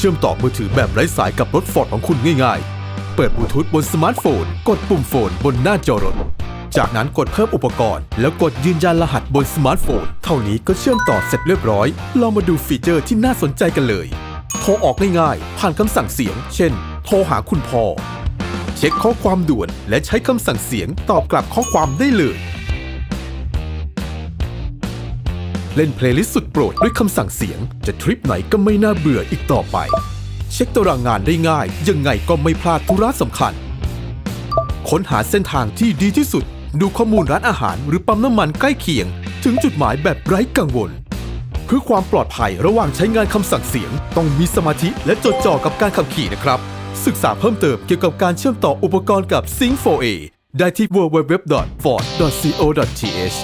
ชื่อมต่อมือถือแบบไร้สายกับรถฟอร์ดของคุณง่ายๆ เปิดบลูทูธบนสมาร์ทโฟน กดปุ่มโฟนบนหน้าจอรถ จากนั้นกดเพิ่มอุปกรณ์ แล้วกดยืนยันรหัสบนสมาร์ทโฟน เท่านี้ก็เชื่อมต่อเสร็จเรียบร้อยลองมาดูฟีเจอร์ที่น่าสนใจกันเลย โทรออกง่ายๆ ผ่านคำสั่งเสียง เช่น โทรหาคุณพ่อ เช็คข้อความด่วน และใช้คำสั่งเสียงตอบกลับข้อความได้เลย เล่นเพลย์ลิสต์สุดโปรดด้วยคำสั่งเสียง จะทริปไหนก็ไม่น่าเบื่ออีกต่อไป เช็คตารางงานได้ง่าย ยังไงก็ไม่พลาดธุระสำคัญ ค้นหาเส้นทางที่ดีที่สุด ดูข้อมูลร้านอาหารหรือปั๊มน้ำมันใกล้เคียง ถึงจุดหมายแบบไร้กังวล เพื่อความปลอดภัยระหว่างใช้งานคำสั่งเสียง ต้องมีสมาธิและจดจ่อกับการขับขี่นะครับ ศึกษาเพิ่มเติมเกี่ยวกับการเชื่อมต่ออุปกรณ์กับ Sync 4A ได้ที่ www.ford.co.th